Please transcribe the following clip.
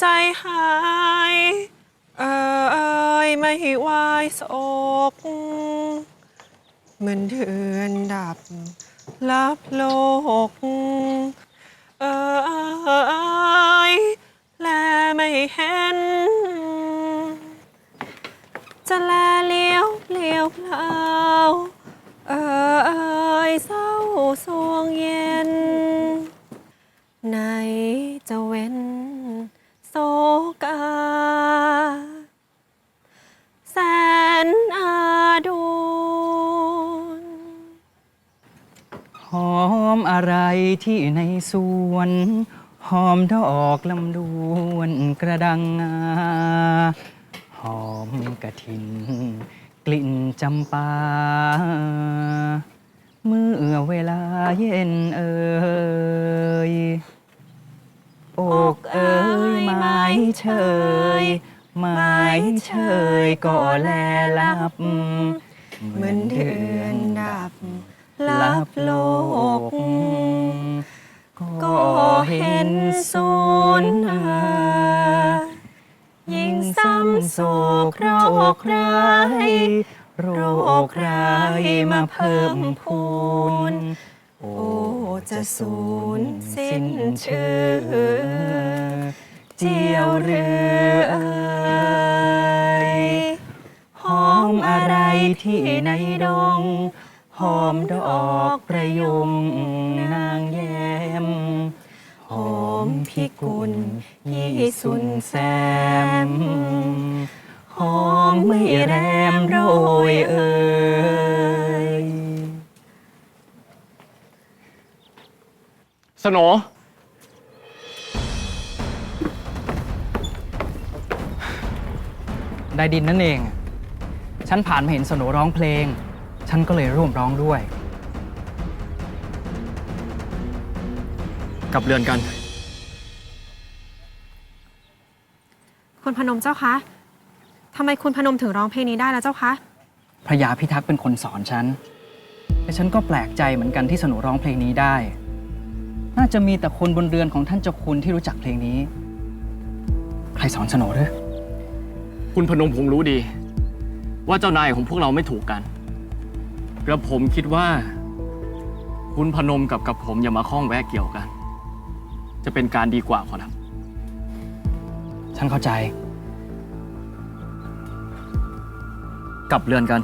ใจหายเอยไม่วายโศกเหมือนเดือนดับลับโลก เอยแลไม่เห็น จะแลเลี้ยวเลี่ยวเปล่าเอยเศร้าสวงเย็นในจะเว้น โศกา แสนอาดูนหอมอะไรที่ในสวน หอมดอกลำดวนกระดังงาหอมกระถิน กลิ่นจำปา เมื่อเวลาเย็นเอ่ย อกเอ่ยไม้เชยไม้เชยก็แลลับ เหมือนเดือนดับ ลับโลก ก็เห็นสูญหายิ่งซ้ำโศกโรคร้ายโรคร้ายมาเพิ่มพูน โอ้ จะสูญสิ้นชื่อ เจียวเรือเอยหอมอะไรที่ในดง หอมดอกประยุงนางแย้มหอมพิกุลยี่สุนแซม หอมไม่แรมโรยเอ่ย สโหนได้ดินนั่นเอง ฉันผ่านมาเห็นสโหนร้องเพลง ฉันก็เลยร่วมร้องด้วย กลับเรือนกัน คุณพนมเจ้าคะ ทำไมคุณพนมถึงร้องเพลงนี้ได้แล้วเจ้าคะ พระยาพิทักษ์เป็นคนสอนฉัน แต่ฉันก็แปลกใจเหมือนกันที่สโหนร้องเพลงนี้ได้ น่าจะมีแต่คนบนเรือนของท่านเจ้าคุณที่รู้จักเพลงนี้ ใครสอนสโหนหรือคุณพนมคงรู้ดี ว่าเจ้านายของพวกเราไม่ถูกกันกระผมคิดว่า คุณพนมกับกับผมอย่ามาข้องแวะเกี่ยวกัน จะเป็นการดีกว่าขอรับฉันเข้าใจ กลับเรือนกัน